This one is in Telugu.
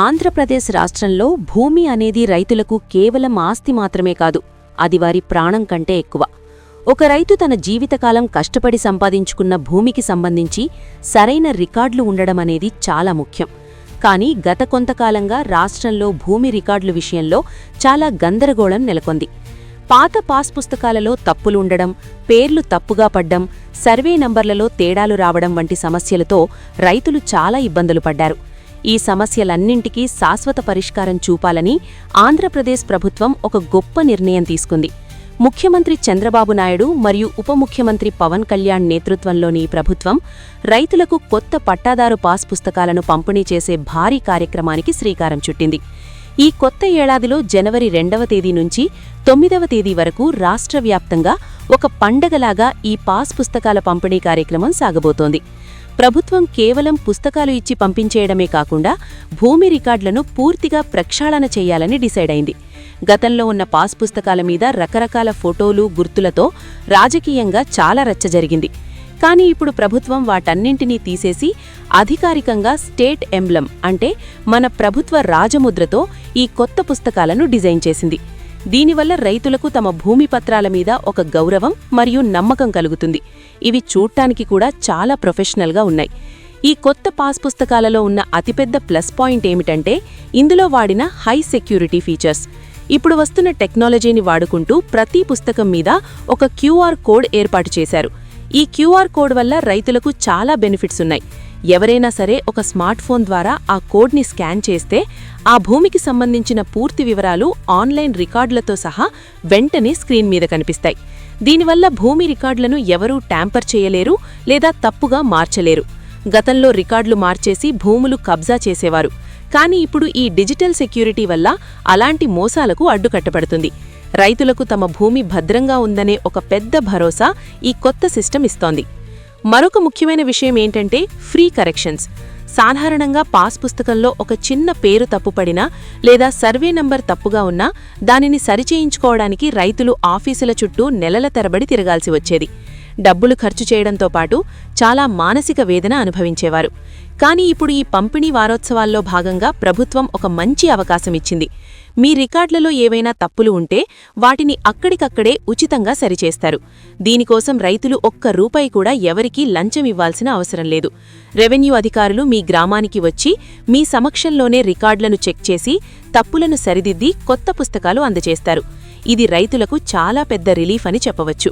ఆంధ్రప్రదేశ్ రాష్ట్రంలో భూమి అనేది రైతులకు కేవలం ఆస్తి మాత్రమే కాదు అది వారి ప్రాణం కంటే ఎక్కువ. ఒక రైతు తన జీవితకాలం కష్టపడి సంపాదించుకున్న భూమికి సంబంధించి సరైన రికార్డులు ఉండడం అనేది చాలా ముఖ్యం. కానీ గత కొంతకాలంగా రాష్ట్రంలో భూమి రికార్డుల విషయంలో చాలా గందరగోళం నెలకొంది. పాత పాస్ పుస్తకాలలో తప్పులు ఉండడం పేర్లు తప్పుగా పడ్డం సర్వే నంబర్లలో తేడాలు రావడం వంటి సమస్యలతో రైతులు చాలా ఇబ్బందులు పడ్డారు. ఈ సమస్యలన్నింటికీ శాశ్వత పరిష్కారం చూపాలని ఆంధ్రప్రదేశ్ ప్రభుత్వం ఒక గొప్ప నిర్ణయం తీసుకుంది. ముఖ్యమంత్రి చంద్రబాబు నాయుడు మరియు ఉప ముఖ్యమంత్రి పవన్ కళ్యాణ్ నేతృత్వంలోని ప్రభుత్వం రైతులకు కొత్త పట్టాదారు పాస్ పుస్తకాలను పంపిణీ చేసే భారీ కార్యక్రమానికి శ్రీకారం చుట్టింది. ఈ కొత్త ఏడాదిలో జనవరి రెండవ తేదీ నుంచి తొమ్మిదవ తేదీ వరకు రాష్ట్ర వ్యాప్తంగా ఒక పండగలాగా ఈ పాస్ పుస్తకాల పంపిణీ కార్యక్రమం సాగబోతోంది. ప్రభుత్వం కేవలం పుస్తకాలు ఇచ్చి పంపించేయడమే కాకుండా భూమి రికార్డులను పూర్తిగా ప్రక్షాళన చేయాలని డిసైడ్ అయింది. గతంలో ఉన్న పాస్ పుస్తకాల మీద రకరకాల ఫోటోలు గుర్తులతో రాజకీయంగా చాలా రచ్చ జరిగింది. కానీ ఇప్పుడు ప్రభుత్వం వాటన్నింటినీ తీసేసి అధికారికంగా స్టేట్ ఎంబ్లం అంటే మన ప్రభుత్వ రాజముద్రతో ఈ కొత్త పుస్తకాలను డిజైన్ చేసింది. దీనివల్ల రైతులకు తమ భూమి పత్రాల మీద ఒక గౌరవం మరియు నమ్మకం కలుగుతుంది. ఇవి చూడటానికి కూడా చాలా ప్రొఫెషనల్గా ఉన్నాయి. ఈ కొత్త పాస్ పుస్తకాలలో ఉన్న అతిపెద్ద ప్లస్ పాయింట్ ఏమిటంటే ఇందులో వాడిన హై సెక్యూరిటీ ఫీచర్స్. ఇప్పుడు వస్తున్న టెక్నాలజీని వాడుకుంటూ ప్రతి పుస్తకం మీద ఒక క్యూఆర్ కోడ్ ఏర్పాటు చేశారు. ఈ క్యూఆర్ కోడ్ వల్ల రైతులకు చాలా బెనిఫిట్స్ ఉన్నాయి. ఎవరైనా సరే ఒక స్మార్ట్ ఫోన్ ద్వారా ఆ కోడ్ని స్కాన్ చేస్తే ఆ భూమికి సంబంధించిన పూర్తి వివరాలు ఆన్లైన్ రికార్డులతో సహా వెంటనే స్క్రీన్ మీద కనిపిస్తాయి. దీనివల్ల భూమి రికార్డులను ఎవరూ ట్యాంపర్ చేయలేరు లేదా తప్పుగా మార్చలేరు. గతంలో రికార్డులు మార్చేసి భూములు కబ్జా చేసేవారు. కానీ ఇప్పుడు ఈ డిజిటల్ సెక్యూరిటీ వల్ల అలాంటి మోసాలకు అడ్డుకట్టబడుతుంది. రైతులకు తమ భూమి భద్రంగా ఉందనే ఒక పెద్ద భరోసా ఈ కొత్త సిస్టమ్ ఇస్తోంది. మరొక ముఖ్యమైన విషయం ఏంటంటే ఫ్రీ కరెక్షన్స్. సాధారణంగా పాస్ పుస్తకంలో ఒక చిన్న పేరు తప్పుపడినా లేదా సర్వే నంబర్ తప్పుగా ఉన్నా దానిని సరిచేయించుకోవడానికి రైతులు ఆఫీసుల చుట్టూ నెలల తరబడి తిరగాల్సి వచ్చేది. డబ్బులు ఖర్చు చేయడంతో పాటు చాలా మానసిక వేదన అనుభవించేవారు. కానీ ఇప్పుడు ఈ పంపిణీ వారోత్సవాల్లో భాగంగా ప్రభుత్వం ఒక మంచి అవకాశం ఇచ్చింది. మీ రికార్డులలో ఏవైనా తప్పులు ఉంటే వాటిని అక్కడికక్కడే ఉచితంగా సరిచేస్తారు. దీనికోసం రైతులు ఒక్క రూపాయి కూడా ఎవరికీ లంచం ఇవ్వాల్సిన అవసరం లేదు. రెవెన్యూ అధికారులు మీ గ్రామానికి వచ్చి మీ సమక్షంలోనే రికార్డులను చెక్ చేసి తప్పులను సరిదిద్ది కొత్త పుస్తకాలు అందజేస్తారు. ఇది రైతులకు చాలా పెద్ద రిలీఫ్ అని చెప్పవచ్చు.